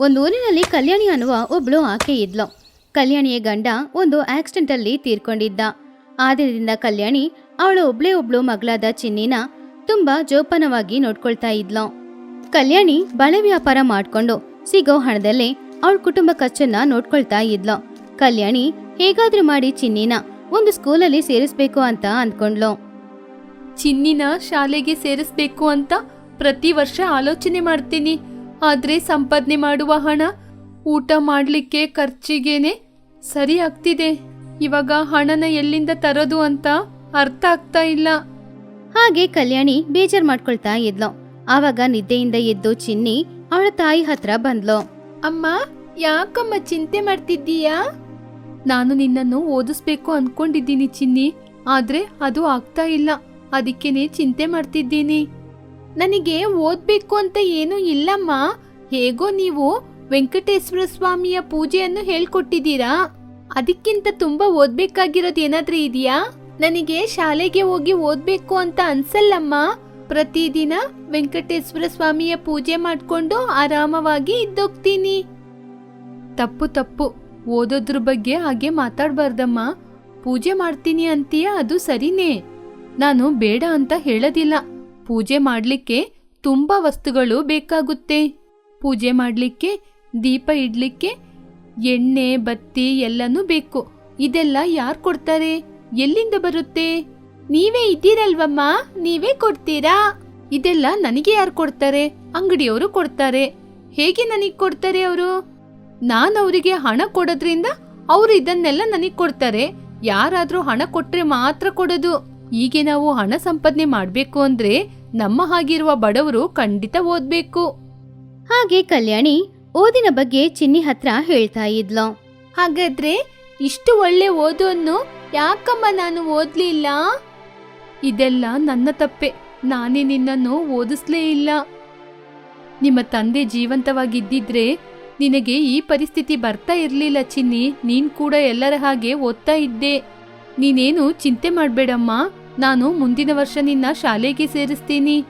ಒಂದು ಊರಿನಲ್ಲಿ ಕಲ್ಯಾಣಿ ಅನ್ನುವ ಒಬ್ಳು ಆಕೆ ಇದ್ಲು. ಕಲ್ಯಾಣಿಯ ಗಂಡ ಒಂದು ಆಕ್ಸಿಡೆಂಟ್ ಅಲ್ಲಿ ತೀರ್ಕೊಂಡಿದ್ದ. ಆ ದಿನದಿಂದ ಕಲ್ಯಾಣಿ ಅವಳು ಒಬ್ಳೇ ಒಬ್ಳು ಮಗಳಾದ ಚಿನ್ನಿನ ತುಂಬಾ ಜೋಪಾನವಾಗಿ ನೋಡ್ಕೊಳ್ತಾ ಇದ್ಲು. ಕಲ್ಯಾಣಿ ಬಳೆ ವ್ಯಾಪಾರ ಮಾಡ್ಕೊಂಡು ಸಿಗೋ ಹಣದಲ್ಲೇ ಅವಳ ಕುಟುಂಬ ಖರ್ಚನ್ನ ನೋಡ್ಕೊಳ್ತಾ ಇದ್ಲು. ಕಲ್ಯಾಣಿ ಹೇಗಾದ್ರೂ ಮಾಡಿ ಚಿನ್ನಿನ ಒಂದು ಸ್ಕೂಲಲ್ಲಿ ಸೇರಿಸ್ಬೇಕು ಅಂತ ಅಂದ್ಕೊಂಡ್ಲು. ಚಿನ್ನಿನ ಶಾಲೆಗೆ ಸೇರಿಸ್ಬೇಕು ಅಂತ ಪ್ರತಿ ವರ್ಷ ಆಲೋಚನೆ ಮಾಡ್ತೀನಿ. ಆದ್ರೆ ಸಂಪಾದನೆ ಮಾಡುವ ಹಣ ಊಟ ಮಾಡಲಿಕ್ಕೆ ಖರ್ಚಿಗೇನೆ ಸರಿ ಆಗ್ತಿದೆ ಇವಾಗ ಹಣನ ಎಲ್ಲಿಂದ ತರೋದು ಅಂತ ಅರ್ಥ ಆಗ್ತಾ ಇಲ್ಲ. ಹಾಗೆ ಕಲ್ಯಾಣಿ ಬೇಜಾರ್ ಮಾಡ್ಕೊಳ್ತಾ ಇದ್ಲು. ಆವಾಗ ನಿದ್ದೆಯಿಂದ ಎದ್ದು ಚಿನ್ನಿ ಅವಳ ತಾಯಿ ಹತ್ರ ಬಂದ್ಲು. ಅಮ್ಮ ಯಾಕಮ್ಮ ಚಿಂತೆ ಮಾಡ್ತಿದ್ದೀಯಾ? ನಾನು ನಿನ್ನನ್ನು ಓದಿಸ್ಬೇಕು ಅನ್ಕೊಂಡಿದ್ದೀನಿ ಚಿನ್ನಿ. ಆದ್ರೆ ಅದು ಆಗ್ತಾ ಇಲ್ಲ. ಅದಕ್ಕೇನೆ ಚಿಂತೆ ಮಾಡ್ತಿದ್ದೀನಿ. ನನಗೆ ಓದ್ಬೇಕು ಅಂತ ಏನೂ ಇಲ್ಲಮ್ಮ. ಹೇಗೋ ನೀವು ವೆಂಕಟೇಶ್ವರ ಸ್ವಾಮಿಯ ಪೂಜೆಯನ್ನು ಹೇಳ್ಕೊಟ್ಟಿದ್ದೀರಾ? ಅದಕ್ಕಿಂತ ತುಂಬಾ ಓದ್ಬೇಕಾಗಿರೋದು ಏನಾದ್ರೂ ಇದೆಯಾ? ನನಗೆ ಶಾಲೆಗೆ ಹೋಗಿ ಓದ್ಬೇಕು ಅಂತ ಅನ್ಸಲ್ಲಮ್ಮ. ಪ್ರತಿದಿನ ವೆಂಕಟೇಶ್ವರ ಸ್ವಾಮಿಯ ಪೂಜೆ ಮಾಡ್ಕೊಂಡು ಆರಾಮವಾಗಿ ಇದ್ದೋಗ್ತೀನಿ. ತಪ್ಪು ತಪ್ಪು. ಓದೋದ್ರ ಬಗ್ಗೆ ಹಾಗೆ ಮಾತಾಡಬಾರ್ದಮ್ಮ. ಪೂಜೆ ಮಾಡ್ತೀನಿ ಅಂತೀಯ ಅದು ಸರಿನೇ. ನಾನು ಬೇಡ ಅಂತ ಹೇಳೋದಿಲ್ಲ. ಪೂಜೆ ಮಾಡಲಿಕ್ಕೆ ತುಂಬ ವಸ್ತುಗಳು ಬೇಕಾಗುತ್ತೆ. ಪೂಜೆ ಮಾಡಲಿಕ್ಕೆ, ದೀಪ ಇಡಲಿಕ್ಕೆ, ಎಣ್ಣೆ, ಬತ್ತಿ ಎಲ್ಲನೂ ಬೇಕು. ಇದೆಲ್ಲ ಯಾರು ಕೊಡ್ತಾರೆ? ಎಲ್ಲಿಂದ ಬರುತ್ತೆ? ನೀವೇ ಇದ್ದೀರಲ್ವಮ್ಮ? ನೀವೇ ಕೊಡ್ತೀರಾ? ಇದೆಲ್ಲ ನನಗೆ ಯಾರು ಕೊಡ್ತಾರೆ? ಅಂಗಡಿಯವರು ಕೊಡ್ತಾರೆ. ಹೇಗೆ ನನಗೆ ಕೊಡ್ತಾರೆ ಅವರು? ನಾನು ಅವರಿಗೆ ಹಣ ಕೊಡೋದ್ರಿಂದ ಅವರು ಇದನ್ನೆಲ್ಲ ನನಗೆ ಕೊಡ್ತಾರೆ. ಯಾರಾದರೂ ಹಣ ಕೊಟ್ಟರೆ ಮಾತ್ರ ಕೊಡೋದು. ಹೀಗೆ ನಾವು ಹಣ ಸಂಪಾದನೆ ಮಾಡಬೇಕು ಅಂದ್ರೆ ನಮ್ಮ ಹಾಗಿರುವ ಬಡವರು ಖಂಡಿತ ಓದ್ಬೇಕು. ಹಾಗೆ ಕಲ್ಯಾಣಿ ಓದಿನ ಬಗ್ಗೆ ಚಿನ್ನಿ ಹತ್ರ ಹೇಳ್ತಾ ಇದ್ಲು. ಹಾಗಾದ್ರೆ ಇಷ್ಟು ಒಳ್ಳೆ ಓದನ್ನು ಯಾಕಮ್ಮ ನಾನು ಓದ್ಲಿಲ್ಲ? ಇದೆಲ್ಲ ನನ್ನ ತಪ್ಪೆ. ನಾನೇ ನಿನ್ನನ್ನು ಓದಿಸ್ಲೇ ಇಲ್ಲ. ನಿಮ್ಮ ತಂದೆ ಜೀವಂತವಾಗಿದ್ದಿದ್ರೆ ನಿನಗೆ ಈ ಪರಿಸ್ಥಿತಿ ಬರ್ತಾ ಇರ್ಲಿಲ್ಲ ಚಿನ್ನಿ. ನೀನ್ ಕೂಡ ಎಲ್ಲರ ಹಾಗೆ ಓದ್ತಾ ಇದ್ದೆ. ನೀನೇನು ಚಿಂತೆ ಮಾಡ್ಬೇಡಮ್ಮ. ನಾನು ಮುಂದಿನ ವರ್ಷ ನಿನ್ನ ಶಾಲೆಗೆ ಸೇರಿಸ್ತೀನಿ.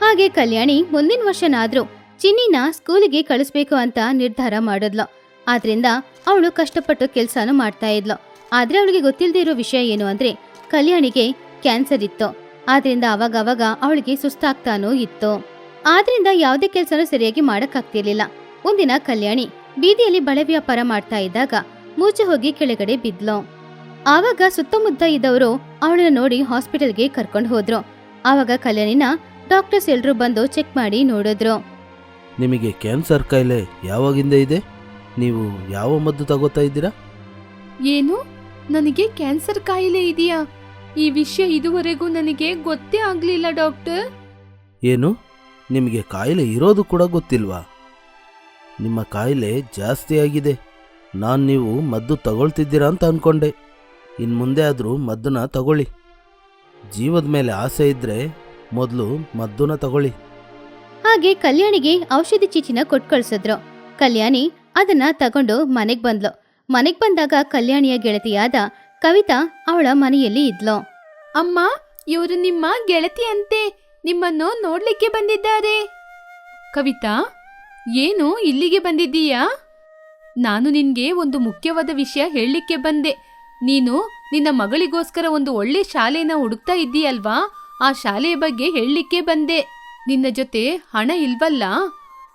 ಹಾಗೆ ಕಲ್ಯಾಣಿ ಮುಂದಿನ ವರ್ಷನಾದ್ರೂ ಚಿನ್ನಿನ ಸ್ಕೂಲಿಗೆ ಕಳಿಸ್ಬೇಕು ಅಂತ ನಿರ್ಧಾರ ಮಾಡಿದ್ಲು. ಆದ್ರಿಂದ ಅವಳು ಕಷ್ಟಪಟ್ಟು ಕೆಲಸನು ಮಾಡ್ತಾ ಇದ್ಲು. ಆದ್ರೆ ಅವಳಿಗೆ ಗೊತ್ತಿಲ್ಲದೆ ಇರೋ ವಿಷಯ ಏನು ಅಂದ್ರೆ ಕಲ್ಯಾಣಿಗೆ ಕ್ಯಾನ್ಸರ್ ಇತ್ತು. ಆದ್ರಿಂದ ಅವಾಗವಾಗ ಅವಳಿಗೆ ಸುಸ್ತಾಗ್ತಾನೂ ಇತ್ತು. ಆದ್ರಿಂದ ಯಾವುದೇ ಕೆಲಸನೂ ಸರಿಯಾಗಿ ಮಾಡಕ್ಕಾಗ್ತಿರ್ಲಿಲ್ಲ. ಒಂದಿನ ಕಲ್ಯಾಣಿ ಬೀದಿಯಲ್ಲಿ ಬಳೆ ವ್ಯಾಪಾರ ಮಾಡ್ತಾ ಇದ್ದಾಗ ಮೂಚೆ ಹೋಗಿ ಕೆಳಗಡೆ ಬಿದ್ಲು. ಆವಾಗ ಸುತ್ತಮುತ್ತ ಇದ್ದವರು ಅವಳನ್ನ ನೋಡಿ ಹಾಸ್ಪಿಟಲ್ಗೆ ಕರ್ಕೊಂಡು ಹೋದ್ರು. ಆವಾಗ ಕಲ್ಯಾಣಿನ ಡಾಕ್ಟರ್ಸ್ ಎಲ್ಲರೂ ಬಂದು ಚೆಕ್ ಮಾಡಿ ನೋಡಿದ್ರು. ನಿಮಗೆ ಕ್ಯಾನ್ಸರ್ ಕಾಯಿಲೆ ಯಾವಾಗಿಂದ ಇದೆ? ನೀವು ಯಾವ ಮದ್ದು ತಗೋತಾ ಇದ್ದೀರಾ? ಏನು? ನನಗೆ ಕ್ಯಾನ್ಸರ್ ಕಾಯಿಲೆ ಇದೆಯಾ? ಈ ವಿಷಯ ಇದುವರೆಗೂ ನನಗೆ ಗೊತ್ತೇ ಆಗ್ಲಿಲ್ಲ ಡಾಕ್ಟರ್. ಏನು? ನಿಮಗೆ ಕಾಯಿಲೆ ಇರೋದು ಕೂಡ ಗೊತ್ತಿಲ್ವಾ? ನಿಮ್ಮ ಕಾಯಿಲೆ ಜಾಸ್ತಿ ಆಗಿದೆ. ನಾನು ನೀವು ಮದ್ದು ತಗೊಳ್ತಿದ್ದೀರಾ ಅಂತ ಅಂದ್ಕೊಂಡೆ ಇನ್ನು ಮುಂದೆ ಆದರೂ ಮದ್ದನ್ನ ತಗೊಳ್ಳಿ. ಜೀವದ ಮೇಲೆ ಆಸೆ ಇದ್ದರೆ ಮೊದಲು ಮದ್ದನ್ನ ತಗೊಳ್ಳಿ. ಹಾಗೆ ಕಲ್ಯಾಣಿಗೆ ಔಷಧಿ ಚೀಚಿನ ಕೊಟ್ಟು ಕಳ್ಸಿದ್ರು. ಕಲ್ಯಾಣಿ ಅದನ್ನ ತಗೊಂಡು ಮನೆಗ್ ಬಂದ್ಲು. ಮನೆಗ್ ಬಂದಾಗ ಕಲ್ಯಾಣಿಯ ಗೆಳತಿಯಾದ ಕವಿತಾ ಅವಳ ಮನೆಯಲ್ಲಿ ಇದ್ಲು. ಅಮ್ಮ ಇವರು ನಿಮ್ಮ ಗೆಳತಿಯಂತೆ ನಿಮ್ಮನ್ನು ನೋಡ್ಲಿಕ್ಕೆ ಬಂದಿದ್ದಾರೆ. ಕವಿತಾ ಏನು ಇಲ್ಲಿಗೆ ಬಂದಿದ್ದೀಯಾ? ನಾನು ನಿನ್ಗೆ ಒಂದು ಮುಖ್ಯವಾದ ವಿಷಯ ಹೇಳಲಿಕ್ಕೆ ಬಂದೆ. ನೀನು ನಿನ್ನ ಮಗಳಿಗೋಸ್ಕರ ಒಂದು ಒಳ್ಳೆ ಶಾಲೆನ ಹುಡುಕ್ತಾ ಇದ್ದೀಯಲ್ವಾ? ಆ ಶಾಲೆಯ ಬಗ್ಗೆ ಹೇಳಲಿಕ್ಕೆ ಬಂದೆ. ನಿನ್ನ ಜೊತೆ ಹಣ ಇಲ್ವಲ್ಲ?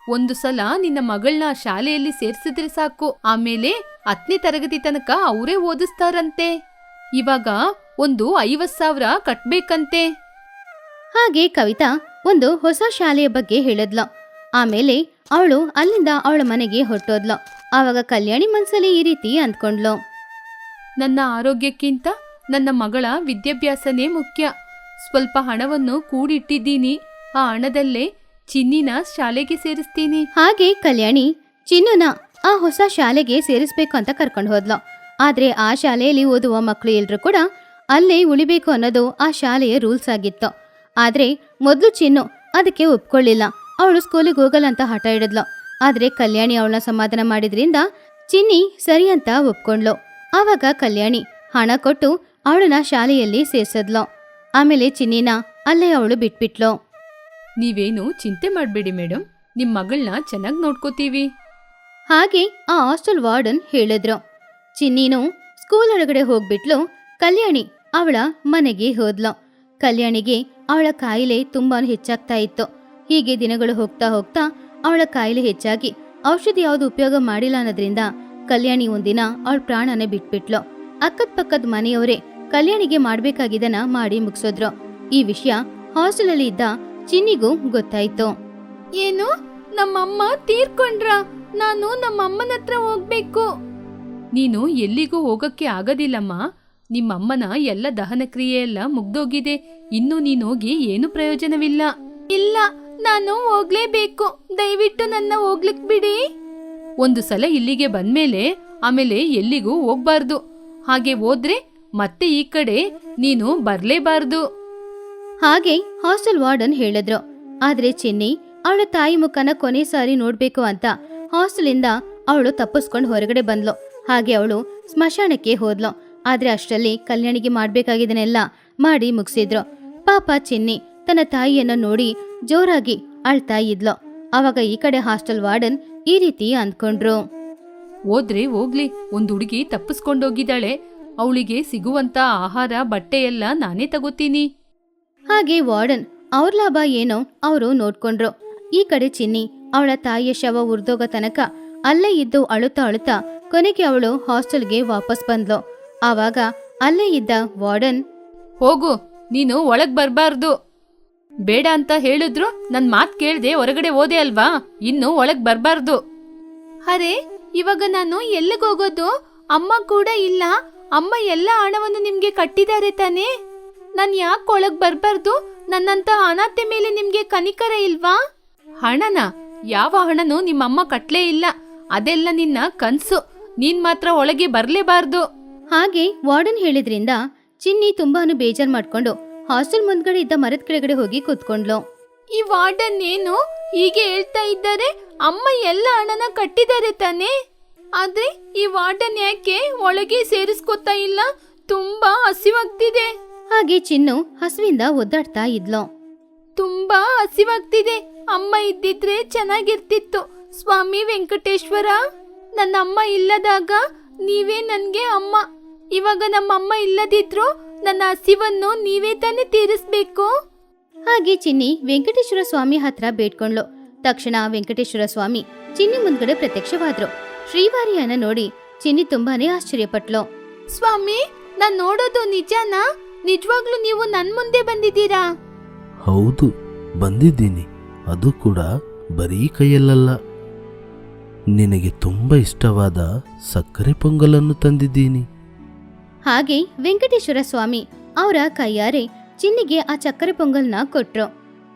ಒಂದು ಸಲ ನಿನ್ನ ಮಗಳನ್ನ ಶಾಲೆಯಲ್ಲಿ ಸೇರಿಸಿದ್ರೆ ಸಾಕು. ಆಮೇಲೆ ಹತ್ತನೇ ತರಗತಿ ತನಕ ಅವರೇ ಓದಿಸ್ತಾರಂತೆ. ಇವಾಗ ಒಂದು ಐವತ್ ಸಾವಿರ ಕಟ್ಬೇಕಂತೆ. ಹಾಗೆ ಕವಿತಾ ಒಂದು ಹೊಸ ಶಾಲೆಯ ಬಗ್ಗೆ ಹೇಳದ್ಲ. ಆಮೇಲೆ ಅವಳು ಅಲ್ಲಿಂದ ಅವಳ ಮನೆಗೆ ಹೊರಟೋದ್ಲ. ಆವಾಗ ಕಲ್ಯಾಣಿ ಮನ್ಸಲ್ಲಿ ಈ ರೀತಿ ಅಂದ್ಕೊಂಡ್ಲು. ನನ್ನ ಆರೋಗ್ಯಕ್ಕಿಂತ ನನ್ನ ಮಗಳ ವಿದ್ಯಾಭ್ಯಾಸನೇ ಮುಖ್ಯ. ಸ್ವಲ್ಪ ಹಣವನ್ನು ಕೂಡಿಟ್ಟಿದ್ದೀನಿ. ಆ ಹಣದಲ್ಲೇ ಚಿನ್ನಿನ ಶಾಲೆಗೆ ಸೇರಿಸ್ತೀನಿ. ಹಾಗೆ ಕಲ್ಯಾಣಿ, ಚಿನ್ನುನ ಆ ಹೊಸ ಶಾಲೆಗೆ ಸೇರಿಸ್ಬೇಕು ಅಂತ ಕರ್ಕೊಂಡು ಹೋದ್ಲು. ಆದ್ರೆ ಆ ಶಾಲೆಯಲ್ಲಿ ಓದುವ ಮಕ್ಕಳು ಎಲ್ಲರೂ ಕೂಡ ಅಲ್ಲೇ ಉಳಿಬೇಕು ಅನ್ನೋದು ಆ ಶಾಲೆಯ ರೂಲ್ಸ್ ಆಗಿತ್ತು. ಆದ್ರೆ ಮೊದಲು ಚಿನ್ನು ಅದಕ್ಕೆ ಒಪ್ಕೊಳ್ಳಿಲ್ಲ. ಅವಳು ಸ್ಕೂಲಿಗೆ ಹೋಗಲ್ಲ ಅಂತ ಹಠ ಹಿಡಿದ್ಲು. ಆದ್ರೆ ಕಲ್ಯಾಣಿ ಅವಳನ್ನ ಸಮಾಧಾನ ಮಾಡಿದ್ರಿಂದ ಚಿನ್ನಿ ಸರಿ ಅಂತ ಒಪ್ಕೊಂಡ್ಲು ಆವಾಗ ಕಲ್ಯಾಣಿ ಹಣ ಕೊಟ್ಟು ಅವಳನ್ನ ಶಾಲೆಯಲ್ಲಿ ಸೇರ್ಸದ್ಲೋ. ಆಮೇಲೆ ಚಿನ್ನಿನ ಅಲ್ಲೇ ಅವಳು ಬಿಟ್ಬಿಟ್ಲೋ. ನೀವೇನು ಚಿಂತೆ ಮಾಡಬೇಡಿ ಮೇಡಮ್ ನಿಮ್ಮ ಮಗಳನ್ನ ಚೆನ್ನಾಗಿ ನೋಡ್ಕೋತೀವಿ. ಹಾಗೆ ಆ ಹಾಸ್ಟೆಲ್ ವಾರ್ಡನ್ ಹೇಳಿದ್ರು. ಚಿನ್ನಿನು ಸ್ಕೂಲ್ ಒಳಗಡೆ ಹೋಗ್ಬಿಟ್ಲು ಕಲ್ಯಾಣಿ ಅವಳ ಮನೆಗೆ ಹೋದ್ಲು. ಕಲ್ಯಾಣಿಗೆ ಅವಳ ಕಾಯಿಲೆ ತುಂಬಾ ಹೆಚ್ಚಾಗ್ತಾ ಇತ್ತು. ಹೀಗೆ ದಿನಗಳು ಹೋಗ್ತಾ ಹೋಗ್ತಾ ಅವಳ ಕಾಯಿಲೆ ಹೆಚ್ಚಾಗಿ ಔಷಧಿ ಯಾವುದು ಉಪಯೋಗ ಮಾಡಿಲ್ಲ ಅನ್ನೋದ್ರಿಂದ ಕಲ್ಯಾಣಿ ಒಂದಿನ ಅವಳ ಪ್ರಾಣನೇ ಬಿಟ್ಬಿಟ್ಲು. ಅಕ್ಕದ ಪಕ್ಕದ ಮನೆಯವರೇ ಕಲ್ಯಾಣಿಗೆ ಮಾಡ್ಬೇಕಾಗಿದ್ದನ್ನ ಮಾಡಿ ಮುಗಿಸೋದ್ರು. ಈ ವಿಷಯ ಹಾಸ್ಟೆಲ್ ಅಲ್ಲಿ ಇದ್ದ ಚಿನ್ನಿಗೂ ಗೊತ್ತಾಯ್ತು. ಏನು? ನಮ್ಮಮ್ಮ ತೀರ್ಕೊಂಡ್ರ? ನಾನು ನಮ್ಮಮ್ಮನ ಹತ್ರ ಹೋಗ್ಬೇಕು. ನೀನು ಎಲ್ಲಿಗೂ ಹೋಗಕ್ಕೆ ಆಗದಿಲ್ಲಮ್ಮ. ನಿಮ್ಮಮ್ಮನ ಎಲ್ಲ ದಹನ ಕ್ರಿಯೆ ಎಲ್ಲ ಮುಗ್ದೋಗಿದೆ. ಇನ್ನು ನೀನೋಗಿ ಹೋಗಿ ಏನು ಪ್ರಯೋಜನವಿಲ್ಲ. ಇಲ್ಲ ನಾನು ಹೋಗ್ಲೇಬೇಕು. ದಯವಿಟ್ಟು ನನ್ನ ಹೋಗ್ಲಿಕ್ ಬಿಡಿ. ಒಂದು ಸಲ ಇಲ್ಲಿಗೆ ಬಂದ್ಮೇಲೆ ಆಮೇಲೆ ಎಲ್ಲಿಗೂ ಹೋಗ್ಬಾರ್ದು. ಹಾಗೆ ಹೋದ್ರೆ ಮತ್ತೆ ಈ ಕಡೆ ನೀನು ಬರ್ಲೇಬಾರ್ದು. ಹಾಗೆ ಹಾಸ್ಟೆಲ್ ವಾರ್ಡನ್ ಹೇಳಿದ್ರು. ಆದ್ರೆ ಚಿನ್ನಿ, ಅವಳ ತಾಯಿ ಮುಖನ ಕೊನೆ ಸಾರಿ ನೋಡ್ಬೇಕು ಅಂತ ಹಾಸ್ಟೆಲಿಂದ ಅವಳು ತಪ್ಪಿಸ್ಕೊಂಡು ಹೊರಗಡೆ ಬಂದ್ಲು. ಹಾಗೆ ಅವಳು ಸ್ಮಶಾನಕ್ಕೆ ಹೋದ್ಲು. ಆದ್ರೆ ಅಷ್ಟರಲ್ಲಿ ಕಲ್ಯಾಣಿಗೆ ಮಾಡ್ಬೇಕಾಗಿದ್ದನ್ನೆಲ್ಲ ಮಾಡಿ ಮುಗಿಸಿದ್ರು. ಪಾಪ ಚಿನ್ನಿ, ತನ್ನ ತಾಯಿಯನ್ನ ನೋಡಿ ಜೋರಾಗಿ ಅಳ್ತಾ ಇದ್ಲು. ಅವಾಗ ಈ ಕಡೆ ಹಾಸ್ಟೆಲ್ ವಾರ್ಡನ್ ಈ ರೀತಿ ಅಂದ್ಕೊಂಡ್ರು. ಹೋದ್ರೆ ಹೋಗ್ಲಿ ಒಂದ್ ಹುಡುಗಿ ತಪ್ಪಿಸ್ಕೊಂಡೋಗಿದ್ದಾಳೆ. ಅವಳಿಗೆ ಸಿಗುವಂತ ಆಹಾರ ಬಟ್ಟೆ ಎಲ್ಲ ನಾನೇ ತಗೋತೀನಿ. ಹಾಗೆ ವಾರ್ಡನ್ ಅವ್ರ ಲಾಭ ಏನೋ ಅವರು ನೋಡ್ಕೊಂಡ್ರು. ಈ ಕಡೆ ಚಿನ್ನಿ ಅವಳ ತಾಯಿಯ ಶವ ಉರ್ದೋಗ ತನಕ ಅಲ್ಲೇ ಇದ್ದು ಅಳುತ್ತಾ ಅಳುತ್ತಾ ಕೊನೆಗೆ ಅವಳು ಹಾಸ್ಟೆಲ್ಗೆ ವಾಪಸ್ ಬಂದ್ಲು. ಆವಾಗ ಅಲ್ಲೇ ಇದ್ದ ವಾರ್ಡನ್ ಹೋಗು ನೀನು ಒಳಗ್ ಬರ್ಬಾರ್ದು. ಬೇಡ ಅಂತ ಹೇಳಿದ್ರು ನನ್ ಮಾತ್ ಕೇಳ್ದೆ ಹೊರಗಡೆ ಹೋದೆ ಅಲ್ವಾ? ಇನ್ನು ಒಳಗ್ ಬರ್ಬಾರ್ದು. ಅರೆ ಇವಾಗ ನಾನು ಎಲ್ಲಿಗೆ ಹೋಗೋದು? ಅಮ್ಮ ಕೂಡ ಇಲ್ಲ. ಅಮ್ಮ ಎಲ್ಲ ಹಣವನ್ನು ನಿಮ್ಗೆ ಕಟ್ಟಿದ್ದಾರೆ ತಾನೇ? ನಾನು ಯಾಕೆ ಒಳಗ್ ಬರ್ಬಾರ್ದು? ನನ್ನಂತ ಅನಾಥೆ ಮೇಲೆ ನಿಮ್ಗೆ ಕನಿಕರ ಇಲ್ವಾ? ಹಣನ? ಯಾವ ಹಣನೂ ನಿಮ್ಮಮ್ಮ ಕಟ್ಲೇ ಇಲ್ಲ. ಅದೆಲ್ಲ ನಿನ್ನ ಕನ್ಸು. ನೀನ್ ಮಾತ್ರ ಒಳಗೆ ಬರ್ಲೇಬಾರ್ದು. ಹಾಗೆ ವಾರ್ಡನ್ ಹೇಳಿದ್ರಿಂದ ಚಿನ್ನಿ ತುಂಬಾನು ಬೇಜಾರ್ ಮಾಡ್ಕೊಂಡು ಹಾಸ್ಟೆಲ್ ಮುಂದ್ಗಡೆ ಇದ್ದ ಮರದ ಕೆಳಗಡೆ ಹೋಗಿ ಕೂತ್ಕೊಂಡ್ಲು. ಈ ವಾರ್ಡನ್ ಏನು? ಹೀಗೆ ಹೇಳ್ತಾ ಇದ್ದಾರೆ? ಅಮ್ಮ ಎಲ್ಲ ಹಣನ ಕಟ್ಟಿದ್ದಾರೆ ತಾನೇ? ಆದ್ರೆ ಈ ವಾರ್ಡನ್ ಯಾಕೆ ಒಳಗೆ ಸೇರಿಸ್ಕೊತಾ ಇಲ್ಲ? ತುಂಬಾ ಹಸಿವಾಗ್ತಿದೆ. ಹಾಗೆ ಚಿನ್ನು ಹಸುವಿಂದ ಒದ್ದಾಡ್ತಾ ಇದ್ಲು. ತುಂಬಾ ಹಸಿವಾಗ್ತಿದೆ. ಅಮ್ಮ ಇದ್ದಿದ್ರೆ ಚೆನ್ನಾಗಿರ್ತಿತ್ತು. ಸ್ವಾಮಿ ವೆಂಕಟೇಶ್ವರ ನನ್ನ ಅಮ್ಮ ಇಲ್ಲದಾಗ ನೀವೇ ನನ್ಗೆ ಅಮ್ಮ. ಇವಾಗ ನಮ್ಮ ಅಮ್ಮ ಇಲ್ಲದಿದ್ರು ನನ್ನ ಹಸಿವನ್ನು ನೀವೇ ತಾನೇ ತೀರಿಸ್ಬೇಕು? ಹಾಗೆ ಚಿನ್ನಿ ವೆಂಕಟೇಶ್ವರ ಸ್ವಾಮಿ ಹತ್ರ ಬೇಡ್ಕೊಂಡ್ಲು ತಕ್ಷಣ ವೆಂಕಟೇಶ್ವರ ಸ್ವಾಮಿ ಚಿನ್ನಿ ಮುಂದ್ಗಡೆ ಪ್ರತ್ಯಕ್ಷವಾದ್ರು. ಶ್ರೀವಾರಿಯನ್ನ ನೋಡಿ ಚಿನ್ನಿ ತುಂಬಾನೇ ಆಶ್ಚರ್ಯಪಟ್ಲು. ಸ್ವಾಮಿ ನಾನ್ ನೋಡೋದು ನಿಜಾನ? ನಿಜವಾಗ್ಲೂ ನೀವು ನನ್ ಮುಂದೆ ಬಂದಿದ್ದೀರಾ? ಹೌದು ಬಂದಿದ್ದೀನಿ. ಅದು ಕೂಡ ಬರೀ ಕೈಯಲ್ಲಲ್ಲ. ನಿನಗೆ ತುಂಬ ಇಷ್ಟವಾದ ಸಕ್ಕರೆ ಪೊಂಗಲನ್ನು ತಂದಿದ್ದೀನಿ. ಹಾಗೆ ವೆಂಕಟೇಶ್ವರ ಸ್ವಾಮಿ ಅವರ ಕೈಯಾರೆ ಚಿನ್ನಿಗೆ ಆ ಚಕ್ಕರೆ ಪೊಂಗಲ್ನ ಕೊಟ್ರು.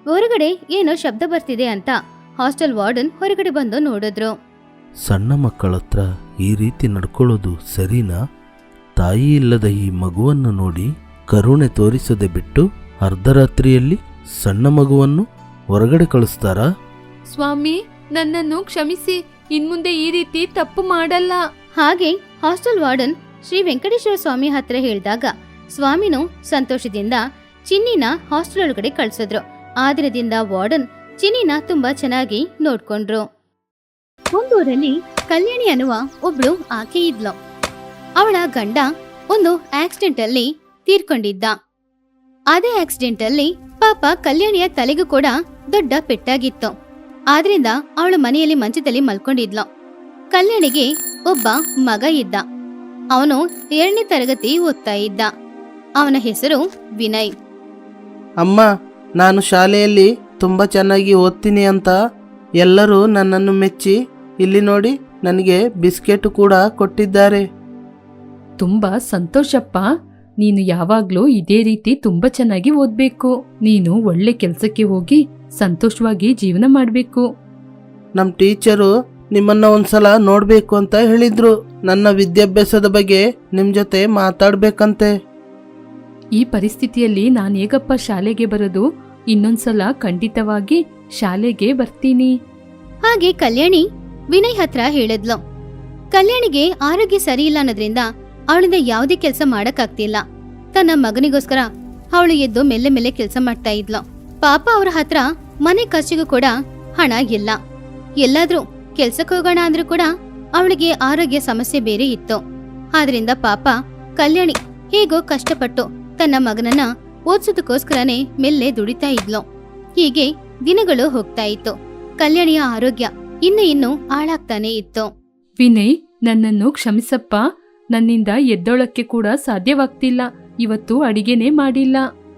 ಹೊರಗಡೆ ಏನೋ ಶಬ್ದ ಬರ್ತಿದೆ ಅಂತ ಹಾಸ್ಟೆಲ್ ವಾರ್ಡನ್ ಹೊರಗಡೆ ಬಂದು ನೋಡಿದ್ರು. ಸಣ್ಣ ಮಕ್ಕಳ ಹತ್ರ ಈ ರೀತಿ ನಡ್ಕೊಳ್ಳೋದು ಸರಿನಾ? ತಾಯಿ ಇಲ್ಲದ ಈ ಮಗುವನ್ನು ನೋಡಿ ಕರುಣೆ ತೋರಿಸದೆ ಬಿಟ್ಟು ಅರ್ಧರಾತ್ರಿಯಲ್ಲಿ ಸಣ್ಣ ಮಗುವನ್ನು ಹೊರಗಡೆ ಕಳಿಸ್ತಾರಾ? ಸ್ವಾಮಿ ನನ್ನನ್ನು ಕ್ಷಮಿಸಿ. ಇನ್ಮುಂದೆ ಈ ರೀತಿ ತಪ್ಪು ಮಾಡಲ್ಲ. ಹಾಗೆ ಹಾಸ್ಟೆಲ್ ವಾರ್ಡನ್ ಶ್ರೀ ವೆಂಕಟೇಶ್ವರ ಸ್ವಾಮಿ ಹತ್ರ ಹೇಳಿದಾಗ ಸ್ವಾಮಿನು ಸಂತೋಷದಿಂದ ಚಿನ್ನಿನ ಹಾಸ್ಟೆಲ್ ಒಳಗಡೆ ಕಳ್ಸಿದ್ರು. ಆ ದಿನದಿಂದ ವಾರ್ಡನ್ ಚಿನ್ನಿನ ತುಂಬಾ ಚೆನ್ನಾಗಿ ನೋಡ್ಕೊಂಡ್ರು. ಒಂದೂರಲ್ಲಿ ಕಲ್ಯಾಣಿ ಅನ್ನುವ ಒಬ್ಳು ಆಕೆ ಇದ್ಲು. ಅವಳ ಗಂಡ ಒಂದು ಆಕ್ಸಿಡೆಂಟ್ ಅಲ್ಲಿ ತೀರ್ಕೊಂಡಿದ್ದ. ಅದೇ ಆಕ್ಸಿಡೆಂಟ್ ಅಲ್ಲಿ ಪಾಪ ಕಲ್ಯಾಣಿಯ ತಲೆಗೂ ಕೂಡ ದೊಡ್ಡ ಪೆಟ್ಟಾಗಿತ್ತು. ಆದ್ರಿಂದ ಅವಳ ಮನೆಯಲ್ಲಿ ಮಂಚದಲ್ಲಿ ಮಲ್ಕೊಂಡಿದ್ಲು. ಕಲ್ಯಾಣಿಗೆ ಒಬ್ಬ ಮಗ ಇದ್ದ. ಅವನು ಏಳನೇ ತರಗತಿ ಓದ್ತಾ ಇದ್ದ. ಅವನ ಹೆಸರು ವಿನಯ್. ಅಮ್ಮ ನಾನು ಶಾಲೆಯಲ್ಲಿ ತುಂಬ ಚೆನ್ನಾಗಿ ಓದ್ತೀನಿ ಅಂತ ಎಲ್ಲರೂ ನನ್ನನ್ನು ಮೆಚ್ಚಿ ಇಲ್ಲಿ ನೋಡಿ ನನಗೆ ಬಿಸ್ಕೆಟ್ ಕೂಡ ಕೊಟ್ಟಿದ್ದಾರೆ. ತುಂಬಾ ಸಂತೋಷಪ್ಪ. ನೀನು ಯಾವಾಗ್ಲೂ ಇದೇ ರೀತಿ ತುಂಬಾ ಚೆನ್ನಾಗಿ ಓದ್ಬೇಕು. ನೀನು ಒಳ್ಳೆ ಕೆಲ್ಸಕ್ಕೆ ಹೋಗಿ ಸಂತೋಷವಾಗಿ ಜೀವನ ಮಾಡ್ಬೇಕು. ನಮ್ಮ ಟೀಚರು ನಿಮ್ಮನ್ನ ಒಂದ್ಸಲ ನೋಡಬೇಕು ಅಂತ ಹೇಳಿದ್ರು. ನನ್ನ ವಿದ್ಯಾಭ್ಯಾಸದ ಬಗ್ಗೆ ನಿಮ್ಮ ಜೊತೆ ಮಾತಾಡ್ಬೇಕಂತೆ. ಈ ಪರಿಸ್ಥಿತಿಯಲ್ಲಿ ನಾನು ಹೇಗಪ್ಪ ಶಾಲೆಗೆ ಬರೋದು ಇನ್ನೊಂದ್ಸಲ ಖಂಡಿತವಾಗಿ ಶಾಲೆಗೆ ಬರ್ತೀನಿ. ಹಾಗೆ ಕಲ್ಯಾಣಿ ವಿನಯ್ ಹತ್ರ ಹೇಳಿದ್ಲು. ಕಲ್ಯಾಣಿಗೆ ಆರೋಗ್ಯ ಸರಿ ಇಲ್ಲ ಅನ್ನೋದ್ರಿಂದ ಅವಳಿಂದ ಯಾವುದೇ ಕೆಲಸ ಮಾಡಕ್ಕಾಗ್ತಿಲ್ಲ. ತನ್ನ ಮಗನಿಗೋಸ್ಕರ ಅವಳು ಎದ್ದು ಮೆಲ್ಲೆ ಮೆಲ್ಲೆ ಕೆಲಸ ಮಾಡ್ತಾ ಇದ್ಲು. ಪಾಪ ಅವರ ಹತ್ರ ಮನೆ ಖರ್ಚಿಗೂ ಕೂಡ ಹಣ ಇಲ್ಲ. ಎಲ್ಲಾದ್ರೂ ಕೆಲ್ಸಕ್ಕೆ ಹೋಗೋಣ ಅಂದ್ರೂ ಕೂಡ ಅವಳಿಗೆ ಆರೋಗ್ಯ ಸಮಸ್ಯೆ ಬೇರೆ ಇತ್ತು. ಆದ್ರಿಂದ ಪಾಪ ಕಲ್ಯಾಣಿ ಹೇಗೋ ಕಷ್ಟಪಟ್ಟು ತನ್ನ ಮಗನನ್ನ ಓದ್ಸೋದಕ್ಕೋಸ್ಕರನೇ ಮೆಲ್ಲೆ ದುಡಿತಾ ಇದ್ಲು. ಹೀಗೆ ದಿನಗಳು ಹೋಗ್ತಾ ಇತ್ತು. ಕಲ್ಯಾಣಿಯ ಆರೋಗ್ಯ ಇನ್ನು ಇನ್ನು ಹಾಳಾಗ್ತಾನೆ ಇತ್ತು. ವಿನಯ್, ನನ್ನನ್ನು ಕ್ಷಮಿಸಪ್ಪ. ನನ್ನಿಂದ ಎದ್ದೊಳಕ್ಕೆ ಕೂಡ ಸಾಧ್ಯವಾಗ್ತಿಲ್ಲ. ಇವತ್ತು ಅಡಿಗೆನೇ ಮಾಡಿಲ್ಲ.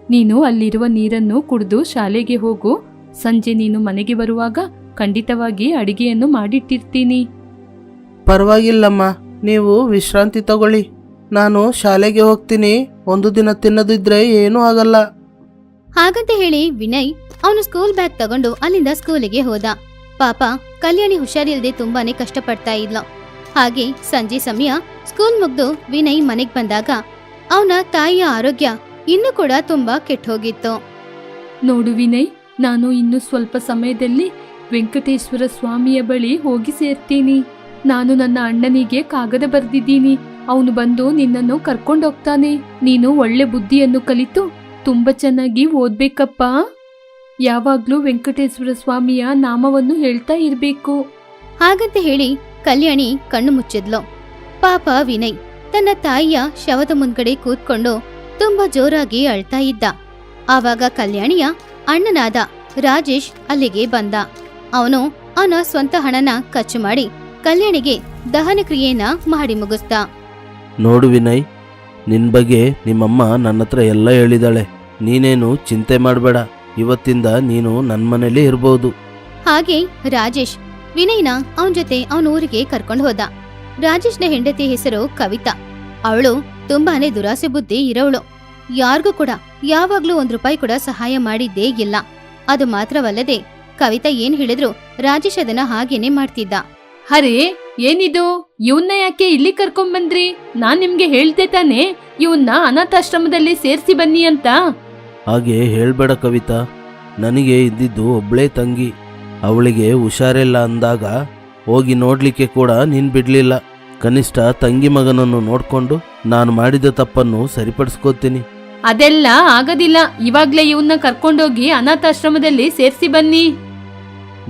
ನೀನು ಅಲ್ಲಿರುವ ನೀರನ್ನು ಕುಡಿದು ಶಾಲೆಗೆ ಹೋಗು. ಸಂಜೆ ನೀನು ಮನೆಗೆ ಬರುವಾಗ ಖಂಡಿತವಾಗಿ ಅಡಿಗೆಯನ್ನು ಮಾಡಿಟ್ಟಿರ್ತೀನಿ. ಪರವಾಗಿಲ್ಲಮ್ಮ ನೀವು ವಿಶ್ರಾಂತಿ ತಗೊಳ್ಳಿ. ನಾನು ಶಾಲೆಗೆ ಹೋಗ್ತೀನಿ. ಒಂದು ದಿನ ತಿನ್ನದಿದ್ರೆ ಏನೂ ಆಗಲ್ಲ. ಹಾಗಂತ ಹೇಳಿ ವಿನಯ್ ಅವನು ಸ್ಕೂಲ್ ಬ್ಯಾಗ್ ತಗೊಂಡು ಅಲ್ಲಿಂದ ಸ್ಕೂಲಿಗೆ ಹೋದ. ಪಾಪ ಕಲ್ಯಾಣಿ ಹುಷಾರಿಲ್ಲದೆ ತುಂಬಾನೇ ಕಷ್ಟಪಡ್ತಾ ಇದ್ಲ. ಹಾಗೆ ಸಂಜೆ ಸಮಯ ಸ್ಕೂಲ್ ಮುಗ್ದು ವಿನಯ್ ಮನೆಗ್ ಬಂದಾಗ ಅವನ ತಾಯಿಯ ಆರೋಗ್ಯ ಇನ್ನೂ ಕೂಡ ತುಂಬಾ ಕೆಟ್ಟ ಹೋಗಿತ್ತು. ನೋಡು ವಿನಯ್ ನಾನು ಇನ್ನು ಸ್ವಲ್ಪ ಸಮಯದಲ್ಲಿ ವೆಂಕಟೇಶ್ವರ ಸ್ವಾಮಿಯ ಬಳಿ ಹೋಗಿ ಸೇರ್ತೀನಿ. ನಾನು ನನ್ನ ಅಣ್ಣನಿಗೆ ಕಾಗದ ಬರೆದಿದ್ದೀನಿ. ಅವನು ಬಂದು ನಿನ್ನನ್ನು ಕರ್ಕೊಂಡೋಗ್ತಾನೆ. ನೀನು ಒಳ್ಳೆ ಬುದ್ಧಿಯನ್ನು ಕಲಿತು ತುಂಬ ಚೆನ್ನಾಗಿ ಓದ್ಬೇಕಪ್ಪ. ಯಾವಾಗ್ಲೂ ವೆಂಕಟೇಶ್ವರ ಸ್ವಾಮಿಯ ನಾಮವನ್ನು ಹೇಳ್ತಾ ಇರಬೇಕು. ಹಾಗಂತ ಹೇಳಿ ಕಲ್ಯಾಣಿ ಕಣ್ಣು ಮುಚ್ಚಿದ್ಲು. ಪಾಪ ವಿನಯ್ ತನ್ನ ತಾಯಿಯ ಶವದ ಮುಂದ್ಗಡೆ ಕೂತ್ಕೊಂಡು ತುಂಬಾ ಜೋರಾಗಿ ಅಳ್ತಾ ಇದ್ದ. ಆವಾಗ ಕಲ್ಯಾಣಿಯ ಅಣ್ಣನಾದ ರಾಜೇಶ್ ಅಲ್ಲಿಗೆ ಬಂದ. ಅವನು ಅವನ ಸ್ವಂತ ಹಣನ ಖರ್ಚು ಮಾಡಿ ಕಲ್ಯಾಣಿಗೆ ದಹನ ಕ್ರಿಯೆಯನ್ನ ಮಾಡಿ ಮುಗಿಸ್ದ. ನೋಡು ವಿನಯ್ ನಿನ್ ಬಗ್ಗೆ ನಿಮ್ಮಮ್ಮ ನನ್ನ ಹತ್ರ ಎಲ್ಲ ಹೇಳಿದಾಳೆ. ನೀನೇನು ಚಿಂತೆ ಮಾಡಬೇಡ. ಇವತ್ತಿಂದ ನೀನು ನನ್ನ ಮನೇಲಿ ಇರ್ಬೋದು. ಹಾಗೆ ರಾಜೇಶ್ ವಿನಯ್ನ ಅವನ ಜೊತೆ ಅವನ ಊರಿಗೆ ಕರ್ಕೊಂಡು ಹೋದ. ರಾಜೇಶ್ನ ಹೆಂಡತಿ ಹೆಸರು ಕವಿತಾ. ಅವಳು ತುಂಬಾನೇ ದುರಾಸೆ ಬುದ್ಧಿ ಇರೋವಳು ಯಾರಿಗೂ ಕೂಡ ಯಾವಾಗ್ಲೂ ಒಂದ್ ರೂಪಾಯಿ ಕೂಡ ಸಹಾಯ ಮಾಡಿದ್ದೇ ಇಲ್ಲ. ಅದು ಮಾತ್ರವಲ್ಲದೆ ಕವಿತಾ ಏನ್ ಹೇಳಿದ್ರು ರಾಜೇಶ್ ಅದನ್ನ ಹಾಗೇನೆ ಮಾಡ್ತಿದ್ದ. ಅರೆ ಏನಿದು? ಇವನ್ನ ಯಾಕೆ ಇಲ್ಲಿ ಕರ್ಕೊಂಬಂದ್ರಿ? ನಾನ್ ನಿಮ್ಗೆ ಹೇಳ್ದೆ ತಾನೆ ಇವನ್ನ ಅನಾಥಾಶ್ರಮದಲ್ಲಿ ಸೇರ್ಸಿ ಬನ್ನಿ ಅಂತ. ಹಾಗೆ ಹೇಳ್ಬೇಡ ಕವಿತಾ. ನನಗೆ ಇದ್ದಿದ್ದು ಒಬ್ಳೇ ತಂಗಿ. ಅವಳಿಗೆ ಹುಷಾರಿಲ್ಲ ಅಂದಾಗ ಹೋಗಿ ನೋಡ್ಲಿಕ್ಕೆ ಕೂಡ ನೀನ್ ಬಿಡಲಿಲ್ಲ. ಕನಿಷ್ಠ ತಂಗಿ ಮಗನನ್ನು ನೋಡ್ಕೊಂಡು ನಾನು ಮಾಡಿದ ತಪ್ಪನ್ನು ಸರಿಪಡಿಸ್ಕೋತೀನಿ. ಅದೆಲ್ಲ ಆಗೋದಿಲ್ಲ. ಇವಾಗ್ಲೇ ಇವನ್ನ ಕರ್ಕೊಂಡೋಗಿ ಅನಾಥಾಶ್ರಮದಲ್ಲಿ ಸೇರ್ಸಿ ಬನ್ನಿ.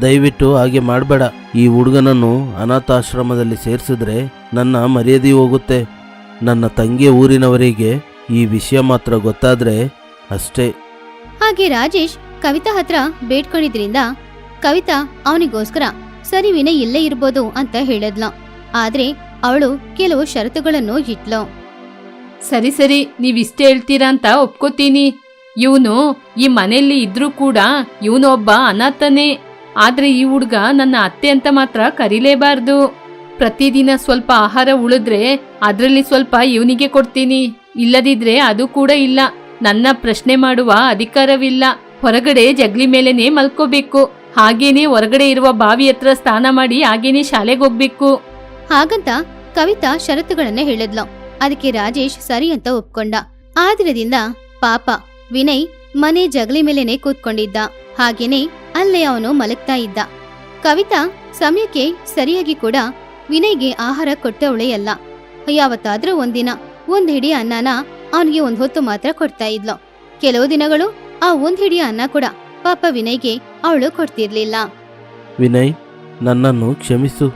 ದಯವಿಟ್ಟು ಹಾಗೆ ಮಾಡಬೇಡ. ಈ ಹುಡುಗನನ್ನು ಅನಾಥಾಶ್ರಮದಲ್ಲಿ ಸೇರಿಸಿದ್ರೆ ನನ್ನ ಮರ್ಯಾದೆ ಹೋಗುತ್ತೆ. ನನ್ನ ತಂಗಿಯ ಊರಿನವರಿಗೆ ಈ ವಿಷಯ ಮಾತ್ರ ಗೊತ್ತಾದ್ರೆ ಅಷ್ಟೇ. ಹಾಗೆ ರಾಜೇಶ್ ಕವಿತಾ ಹತ್ರ ಬೇಡ್ಕೊಂಡಿದ್ರಿಂದ ಕವಿತಾ ಅವನಿಗೋಸ್ಕರ ಸರಿ ವಿನಯ್ ಇಲ್ಲೇ ಇರ್ಬೋದು ಅಂತ ಹೇಳಿದ್ಳು ಆದ್ರೆ ಅವಳು ಕೆಲವು ಷರತ್ತುಗಳನ್ನು ಇಟ್ಲು. ಸರಿ ಸರಿ ನೀವಿಷ್ಟೇ ಹೇಳ್ತೀರಾ ಅಂತ ಒಪ್ಕೋತೀನಿ. ಇವನು ಈ ಮನೆಯಲ್ಲಿ ಇದ್ರೂ ಕೂಡ ಇವನೊಬ್ಬ ಒಬ್ಬ ಅನಾಥನೇ. ಆದ್ರೆ ಈ ಹುಡ್ಗ ನನ್ನ ಅತ್ತೆ ಅಂತ ಮಾತ್ರ ಕರೀಲೇಬಾರ್ದು. ಪ್ರತಿದಿನ ಸ್ವಲ್ಪ ಆಹಾರ ಉಳಿದ್ರೆ ಅದರಲ್ಲಿ ಸ್ವಲ್ಪ ಇವನಿಗೆ ಕೊಡ್ತೀನಿ. ಇಲ್ಲದಿದ್ರೆ ಅದು ಕೂಡ ಇಲ್ಲ. ನನ್ನ ಪ್ರಶ್ನೆ ಮಾಡುವ ಅಧಿಕಾರವಿಲ್ಲ. ಹೊರಗಡೆ ಜಗ್ಲಿ ಮೇಲೆನೆ ಮಲ್ಕೋಬೇಕು. ಹಾಗೇನೆ ಹೊರಗಡೆ ಇರುವ ಬಾವಿ ಹತ್ರ ಸ್ನಾನ ಮಾಡಿ ಹಾಗೇನೆ ಶಾಲೆಗೆ ಹೋಗ್ಬೇಕು. ಹಾಗಂತ ಕವಿತಾ ಷರತ್ತುಗಳನ್ನ ಹೇಳಿದ್ಲು. ಅದಕ್ಕೆ ರಾಜೇಶ್ ಸರಿ ಅಂತ ಒಪ್ಕೊಂಡ. ಆ ದಿನದಿಂದ ಪಾಪ ವಿನಯ್ ಮನೆ ಜಗಲಿ ಮೇಲೆನೆ ಕೂತ್ಕೊಂಡಿದ್ದ. ಹಾಗೇನೆ ಅಲ್ಲೇ ಅವನು ಮಲಗ್ತಾ ಇದ್ದ. ಕವಿತಾ ಸಮಯಕ್ಕೆ ಸರಿಯಾಗಿ ಕೂಡ ವಿನಯ್ಗೆ ಆಹಾರ ಕೊಟ್ಟವಳೇ ಅಲ್ಲ. ಯಾವತ್ತಾದ್ರೂ ಒಂದಿನ ಒಂದ್ ಹಿಡಿ ಅನ್ನನ ಅವನಿಗೆ ಒಂದ್ ಹೊತ್ತು ಮಾತ್ರ ಕೊಡ್ತಾ ಇದ್ಲು. ಕೆಲವು ದಿನಗಳು ಆ ಒಂದ್ ಹಿಡಿ ಅನ್ನ ಕೂಡ ಪಾಪ ವಿನಯ್ಗೆ ಅವಳು ಕೊಡ್ತಿರ್ಲಿಲ್ಲ. ವಿನಯ್, ನನ್ನನ್ನು ಕ್ಷಮಿಸು.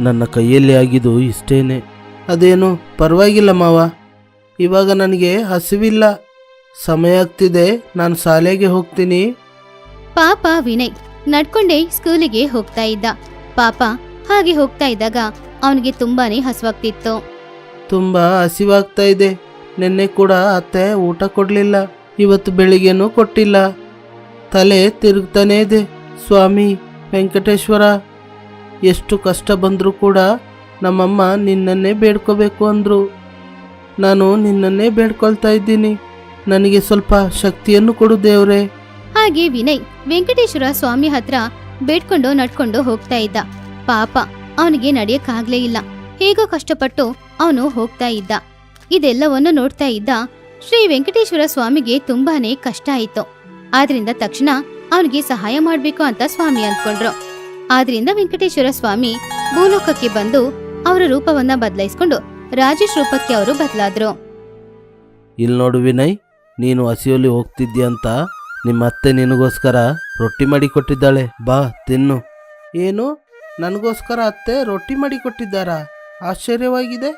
ನನ್ನ ಕೈಯಲ್ಲಿ ಆಗಿದ್ದು ಇಷ್ಟೇನೆ. ಅದೇನು? ಪರವಾಗಿಲ್ಲ ಮಾವ. ಇವಾಗ ನನಗೆ ಹಸಿವಿಲ್ಲ. ಸಮಯ ಆಗ್ತಿದೆ. ನಾನು ಶಾಲೆಗೆ ಹೋಗ್ತೀನಿ. ಪಾಪ ವಿನಯ್ ನಡ್ಕೊಂಡೇ ಸ್ಕೂಲಿಗೆ ಹೋಗ್ತಾ ಇದ್ದ. ಪಾಪ ಹಾಗೆ ಹೋಗ್ತಾ ಇದ್ದಾಗ ಅವನಿಗೆ ತುಂಬಾನೇ ಹಸುವಾಗ್ತಿತ್ತು. ತುಂಬ ಹಸಿವಾಗ್ತಾ ಇದೆ. ನಿನ್ನೆ ಕೂಡ ಅತ್ತೆ ಊಟ ಕೊಡಲಿಲ್ಲ. ಇವತ್ತು ಬೆಳಿಗ್ಗೆನೂ ಕೊಟ್ಟಿಲ್ಲ. ತಲೆ ತಿರುಗ್ತಾನೇ ಇದೆ. ಸ್ವಾಮಿ, ವೆಂಕಟೇಶ್ವರ, ಎಷ್ಟು ಕಷ್ಟ ಬಂದರೂ ಕೂಡ ನಮ್ಮಮ್ಮ ನಿನ್ನನ್ನೇ ಬೇಡ್ಕೋಬೇಕು ಅಂದರು. ನಾನು ನಿನ್ನನ್ನೇ ಬೇಡ್ಕೊಳ್ತಾ ಇದ್ದೀನಿ. ನನಗೆ ಸ್ವಲ್ಪ ಶಕ್ತಿಯನ್ನು ಕೊಡು ದೇವ್ರೆ. ಹಾಗೆ ವಿನಯ್ ವೆಂಕಟೇಶ್ವರ ಸ್ವಾಮಿ ಹತ್ರ ಬೇಡ್ಕೊಂಡು ನಡ್ಕೊಂಡು ಹೋಗ್ತಾ ಇದ್ದ. ಪಾಪ, ಅವನಿಗೆ ನಡೆಯಕ್ಕಾಗ್ಲೇ ಇಲ್ಲ. ಹೇಗೋ ಕಷ್ಟಪಟ್ಟು ಅವನು ಹೋಗ್ತಾ ಇದ್ದ. ಇದೆಲ್ಲವನ್ನು ನೋಡ್ತಾ ಇದ್ದ ಶ್ರೀ ವೆಂಕಟೇಶ್ವರ ಸ್ವಾಮಿಗೆ ತುಂಬಾನೇ ಕಷ್ಟ ಆಯಿತು. ಆದ್ರಿಂದ ತಕ್ಷಣ ಅವನಿಗೆ ಸಹಾಯ ಮಾಡ್ಬೇಕು ಅಂತ ಸ್ವಾಮಿ ಅಂದ್ಕೊಂಡ್ರು ಆದ್ರಿಂದ ವೆಂಕಟೇಶ್ವರ ಸ್ವಾಮಿ ಭೂಲೋಕಕ್ಕೆ ಬಂದು ಅವರ ರೂಪವನ್ನ ಬದಲಾಯಿಸ್ಕೊಂಡು ರಾಜೇಶ್ ರೂಪಕ್ಕೆ ಅವರು ಬದಲಾದ್ರು. ಇಲ್ಲಿ ನೋಡು ವಿನಯ್, ನೀನು ಹಸಿಯಲ್ಲಿ ಹೋಗ್ತಿದ್ಯಾ ಅಂತ ನಿಮ್ಮ ಅತ್ತೆ ನಿನಗೋಸ್ಕರ ರೊಟ್ಟಿ ಮಾಡಿ ಕೊಟ್ಟಿದ್ದಾಳೆ. ಬಾ ತಿನ್ನು. ಏನು? ನನಗೋಸ್ಕರ ಅತ್ತೆ ರೊಟ್ಟಿ ಮಾಡಿ ಕೊಟ್ಟಿದ್ದಾರಾ? ಆಶ್ಚರ್ಯವಾಗಿದೆ.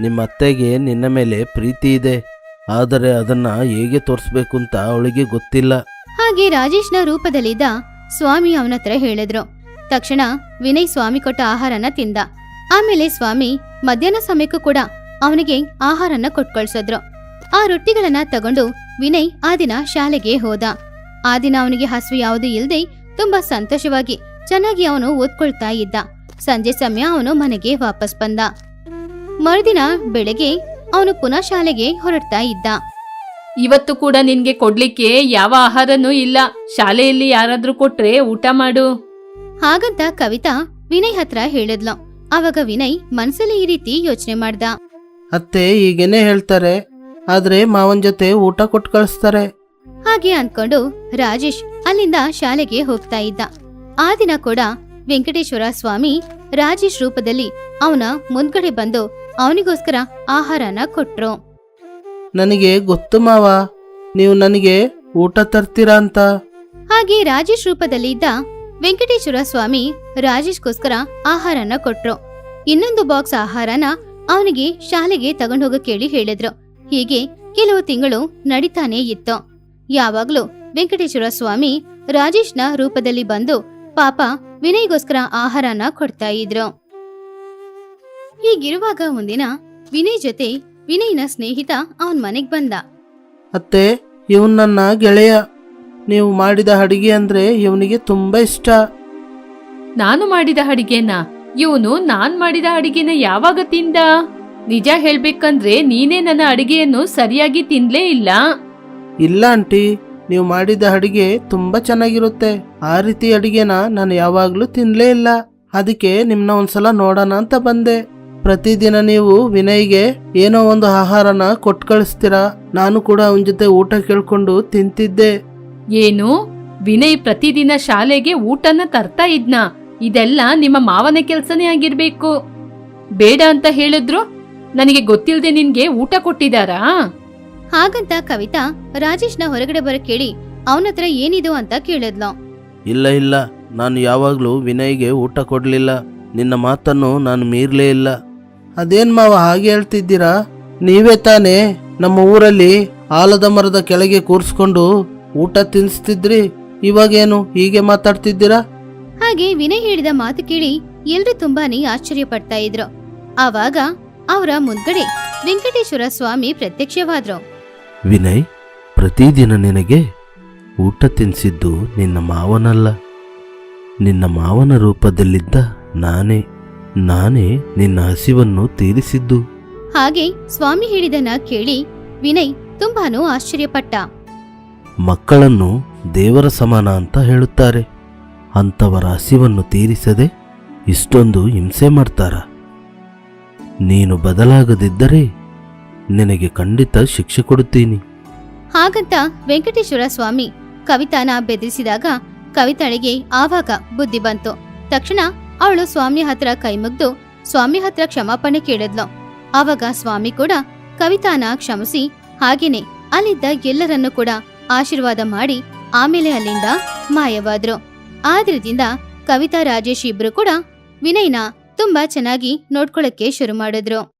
ನಿಮ್ಮ ಅತ್ತೆಗೆ ನಿನ್ನ ಮೇಲೆ ಪ್ರೀತಿ ಇದೆ. ಆದರೆ ಅದನ್ನ ಹೇಗೆ ತೋರಿಸ್ಬೇಕು ಅಂತ ಅವಳಿಗೆ ಗೊತ್ತಿಲ್ಲ. ಹಾಗೆ ರಾಜೇಶ್ನ ರೂಪದಲ್ಲಿದ್ದ ಸ್ವಾಮಿ ಅವನ ಹತ್ರ ಹೇಳಿದ್ರು. ತಕ್ಷಣ ವಿನಯ್ ಸ್ವಾಮಿ ಕೊಟ್ಟ ಆಹಾರನ ತಿಂದ. ಆಮೇಲೆ ಸ್ವಾಮಿ ಮಧ್ಯಾಹ್ನ ಸಮಯಕ್ಕೂ ಕೂಡ ಅವನಿಗೆ ಆಹಾರನ ಕೊಟ್ಕೊಳ್ಸಿದ್ರು. ಆ ರೊಟ್ಟಿಗಳನ್ನ ತಗೊಂಡು ವಿನಯ್ ಆ ದಿನ ಶಾಲೆಗೆ ಹೋದ. ಆ ದಿನ ಅವನಿಗೆ ಹಸಿವು ಯಾವುದೂ ಇಲ್ಲದೆ ತುಂಬಾ ಸಂತೋಷವಾಗಿ ಚೆನ್ನಾಗಿ ಅವನು ಓದ್ಕೊಳ್ತಾ ಇದ್ದ. ಸಂಜೆ ಸಮಯ ಅವನು ಮನೆಗೆ ವಾಪಸ್ ಬಂದ. ಮರುದಿನ ಬೆಳಗ್ಗೆ ಅವನು ಪುನಃ ಶಾಲೆಗೆ ಹೊರಡ್ತಾ ಇದ್ದ. ಇವತ್ತು ಕೂಡ ನಿನ್ಗೆ ಕೊಡ್ಲಿಕ್ಕೆ ಯಾವ ಆಹಾರನೂ ಇಲ್ಲ. ಶಾಲೆಯಲ್ಲಿ ಯಾರಾದ್ರೂ ಕೊಟ್ರೆ ಊಟ ಮಾಡು. ಹಾಗಂತ ಕವಿತಾ ವಿನಯ್ ಹತ್ರ ಹೇಳಿದ್ಲು. ಅವಾಗ ವಿನಯ್ ಮನಸ್ಸಲ್ಲಿ ಈ ರೀತಿ ಯೋಚನೆ ಮಾಡ್ದ. ಅತ್ತೆ ಈಗೇನೆ ಹೇಳ್ತಾರೆ ಆದ್ರೆ ಮಾವನ್ ಜೊತೆ ಊಟ ಕೊಟ್ಟು ಕಳಿಸ್ತಾರೆ. ಹಾಗೆ ಅನ್ಕೊಂಡು ರಾಜೇಶ್ ಅಲ್ಲಿಂದ ಶಾಲೆಗೆ ಹೋಗ್ತಾ ಇದ್ದ. ಆ ದಿನ ಕೂಡ ವೆಂಕಟೇಶ್ವರ ಸ್ವಾಮಿ ರಾಜೇಶ್ ರೂಪದಲ್ಲಿ ಅವನ ಮುಂದ್ಗಡೆ ಬಂದು ಅವನಿಗೋಸ್ಕರ ಆಹಾರನ ಕೊಟ್ರು. ನನಗೆ ಗೊತ್ತು ಮಾವ ನೀವು ನನಗೆ ಊಟ ತರ್ತೀರಾ ಅಂತ. ಹಾಗೆ ರಾಜೇಶ್ ರೂಪದಲ್ಲಿ ಇದ್ದ ವೆಂಕಟೇಶ್ವರ ಸ್ವಾಮಿ ರಾಜೇಶ್ಗೋಸ್ಕರ ಆಹಾರನ ಕೊಟ್ರು. ಇನ್ನೊಂದು ಬಾಕ್ಸ್ ಆಹಾರನ ಅವನಿಗೆ ಶಾಲೆಗೆ ತಗೊಂಡೋಗ ಕೇಳಿ ಹೇಳಿದ್ರು. ಹೀಗೆ ಕೆಲವು ತಿಂಗಳು ನಡೀತಾನೆ ಇತ್ತು. ಯಾವಾಗ್ಲೂ ವೆಂಕಟೇಶ್ವರ ಸ್ವಾಮಿ ರಾಜೇಶ್ನ ರೂಪದಲ್ಲಿ ಬಂದು ಪಾಪ ವಿನಯ್ಗೋಸ್ಕರ ಆಹಾರನ ಕೊಡ್ತಾ ಇದ್ರು. ಹೀಗಿರುವಾಗ ಒಂದಿನ ವಿನಯ್ ಜೊತೆ ವಿನಯ್ನ ಸ್ನೇಹಿತ ಅವನ್ ಮನೆಗ್ ಬಂದ. ಅತ್ತೆ ಇವನ್ ನನ್ನ ಗೆಳೆಯ. ನೀವು ಮಾಡಿದ ಅಡಿಗೆ ಅಂದ್ರೆ ಇವನಿಗೆ ತುಂಬಾ ಇಷ್ಟ. ನಾನು ಮಾಡಿದ ಅಡಿಗೆನ? ಇವನು ನಾನ್ ಮಾಡಿದ ಅಡಿಗೆನ ಯಾವಾಗ ತಿಂದ? ನಿಜ ಹೇಳ್ಬೇಕಂದ್ರೆ ನೀನೇ ನನ್ನ ಅಡಿಗೆಯನ್ನು ಸರಿಯಾಗಿ ತಿನ್ಲೇ ಇಲ್ಲ. ಇಲ್ಲ ಆಂಟಿ ನೀವು ಮಾಡಿದ ಅಡಿಗೆ ತುಂಬಾ ಚೆನ್ನಾಗಿರುತ್ತೆ. ಆ ರೀತಿ ಅಡಿಗೆನ ನಾನು ಯಾವಾಗ್ಲೂ ತಿನ್ಲೇ ಇಲ್ಲ. ಅದಕ್ಕೆ ನಿಮ್ನ ಒಂದ್ಸಲ ನೋಡೋಣ ಅಂತ ಬಂದೆ. ಪ್ರತಿದಿನ ನೀವು ವಿನಯ್ಗೆ ಏನೋ ಒಂದು ಆಹಾರನ ಕೊಟ್ಟು ಕಳಿಸ್ತೀರಾ ನಾನು ಕೂಡ ಅವನ ಜೊತೆ ಊಟ ಕೇಳ್ಕೊಂಡು ತಿಂತಿದ್ದೆ. ಏನು? ವಿನಯ್ ಪ್ರತಿದಿನ ಶಾಲೆಗೆ ಊಟನ ತರ್ತಾ ಇದ್ನ? ಇದೆಲ್ಲ ನಿಮ್ಮ ಮಾವನ ಕೆಲ್ಸನೇ ಆಗಿರ್ಬೇಕು. ಬೇಡ ಅಂತ ಹೇಳಿದ್ರು ನನಗೆ ಗೊತ್ತಿಲ್ಲದೆ ನಿನ್ಗೆ ಊಟ ಕೊಟ್ಟಿದಾರಾ ಹಾಗಂತ ಕವಿತಾ ರಾಜೇಶ್ನ ಹೊರಗಡೆ ಬರ ಕೇಳಿ ಅವನತ್ರ ಏನಿದು ಅಂತ ಕೇಳಿದ್ಲು. ಇಲ್ಲ ಇಲ್ಲ. ನಾನು ಯಾವಾಗಲೂ ವಿನಯ್ಗೆ ಊಟ ಕೊಡಲಿಲ್ಲ. ನಿನ್ನ ಮಾತನ್ನು ನಾನು ಮೀರ್ಲೇ ಇಲ್ಲ. ಅದೇನ್ ಮಾವ ಹಾಗೆ ಹೇಳ್ತಿದ್ದೀರಾ? ನೀವೇ ತಾನೇ ನಮ್ಮ ಊರಲ್ಲಿ ಆಲದ ಮರದ ಕೆಳಗೆ ಕೂರಿಸ್ಕೊಂಡು ಊಟ ತಿನ್ನಿಸ್ತಿದ್ರಿ ಇವಾಗೇನು ಹೀಗೆ ಮಾತಾಡ್ತಿದ್ದೀರಾ? ಹಾಗೆ ವಿನಯ್ ಹೇಳಿದ ಮಾತು ಕೇಳಿ ಎಲ್ರು ತುಂಬಾನೇ ಆಶ್ಚರ್ಯ ಪಡ್ತಾ ಇದ್ರು. ಆವಾಗ ಅವರ ಮುಂದ್ಗಡೆ ವೆಂಕಟೇಶ್ವರ ಸ್ವಾಮಿ ಪ್ರತ್ಯಕ್ಷವಾದ್ರು. ವಿನಯ್ ಪ್ರತಿದಿನ ನಿನಗೆ ಊಟ ತಿನ್ನಿಸಿದ್ದು ನಿನ್ನ ಮಾವನಲ್ಲ. ನಿನ್ನ ಮಾವನ ರೂಪದಲ್ಲಿದ್ದ ನಾನೇ ನಾನೇ ನಿನ್ನ ಹಸಿವನ್ನು ತೀರಿಸಿದ್ದು. ಹಾಗೆ ಸ್ವಾಮಿ ಹೇಳಿದನ ಕೇಳಿ ವಿನಯ್ ತುಂಬಾನು ಆಶ್ಚರ್ಯಪಟ್ಟ. ಮಕ್ಕಳನ್ನು ದೇವರ ಸಮಾನ ಅಂತ ಹೇಳುತ್ತಾರೆ. ಅಂಥವರ ಹಸಿವನ್ನು ತೀರಿಸದೆ ಇಷ್ಟೊಂದು ಹಿಂಸೆ ಮಾಡ್ತಾರ? ನೀನು ಬದಲಾಗದಿದ್ದರೆ ನಿನಗೆ ಖಂಡಿತ ಶಿಕ್ಷೆ ಕೊಡುತ್ತೀನಿ. ಹಾಗಂತ ವೆಂಕಟೇಶ್ವರ ಸ್ವಾಮಿ ಕವಿತಾನ ಬೆದರಿಸಿದಾಗ ಕವಿತಾಳಿಗೆ ಆವಾಗ ಬುದ್ಧಿ ಬಂತು. ತಕ್ಷಣ ಅವಳು ಸ್ವಾಮಿ ಹತ್ರ ಕೈಮುಗ್ದು ಸ್ವಾಮಿ ಹತ್ರ ಕ್ಷಮಾಪಣೆ ಕೇಳಿದ್ಲು. ಆವಾಗ ಸ್ವಾಮಿ ಕೂಡ ಕವಿತಾನ ಕ್ಷಮಿಸಿ ಹಾಗೇನೆ ಅಲ್ಲಿದ್ದ ಎಲ್ಲರನ್ನು ಕೂಡ ಆಶೀರ್ವಾದ ಮಾಡಿ ಆಮೇಲೆ ಅಲ್ಲಿಂದ ಮಾಯವಾದ್ರು. ಆದ್ರದಿಂದ ಕವಿತಾ ರಾಜೇಶ್ ಇಬ್ರು ಕೂಡ ವಿನಯ್ನ ತುಂಬಾ ಚೆನ್ನಾಗಿ ನೋಡ್ಕೊಳಕ್ಕೆ ಶುರು ಮಾಡಿದ್ರು.